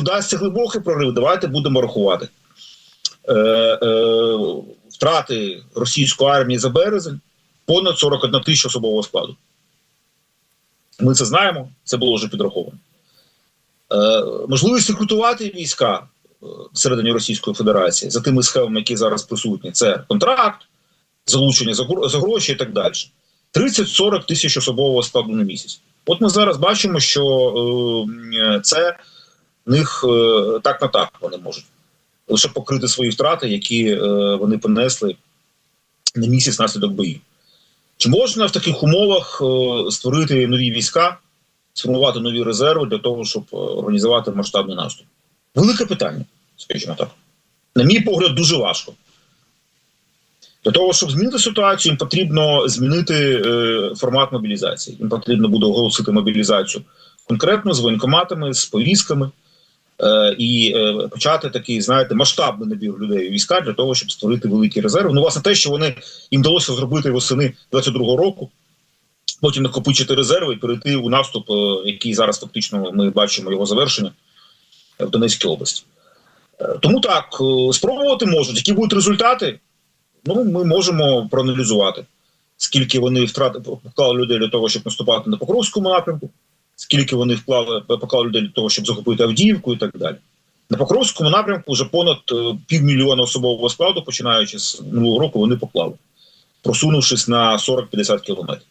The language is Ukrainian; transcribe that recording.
Чи вдасться глибокий прорив? Давайте будемо рахувати. Е, е, втрати російської армії за березень понад 41 тисяча особового складу. Ми це знаємо, це було вже підраховано. Е, можливість рекрутувати війська е, всередині Російської Федерації за тими схемами, які зараз присутні, це контракт, залучення за, гроші і так далі. 30-40 тисяч особового складу на місяць. От ми зараз бачимо, що е, це них е, так на так вони можуть лише покрити свої втрати, які е, вони понесли на місяць наслідок боїв. Чи можна в таких умовах е, створити нові війська, сформувати нові резерви для того, щоб організувати масштабний наступ? Велике питання, скажімо так. На мій погляд, дуже важко. Для того, щоб змінити ситуацію, їм потрібно змінити формат мобілізації. Їм потрібно буде оголосити мобілізацію конкретно з воєнкоматами, з повістками і е, почати такий, знаєте, масштабний набір людей у війська для того, щоб створити великі резерви. Ну, власне, те, що вони їм вдалося зробити восени 22-го року, потім накопичити резерви і перейти у наступ, е, який зараз фактично ми бачимо його завершення е, в Донецькій області. Е, Тому так, е, спробувати можуть. Які будуть результати? Ну, ми можемо проаналізувати, скільки вони втрати поклали людей для того, щоб наступати на Покровському напрямку, скільки вони вклали поклали людей для того, щоб захопити Авдіївку і так далі. На Покровському напрямку вже понад е, півмільйона особового складу, починаючи з минулого року, вони поклали, просунувшись на 40-50 кілометрів.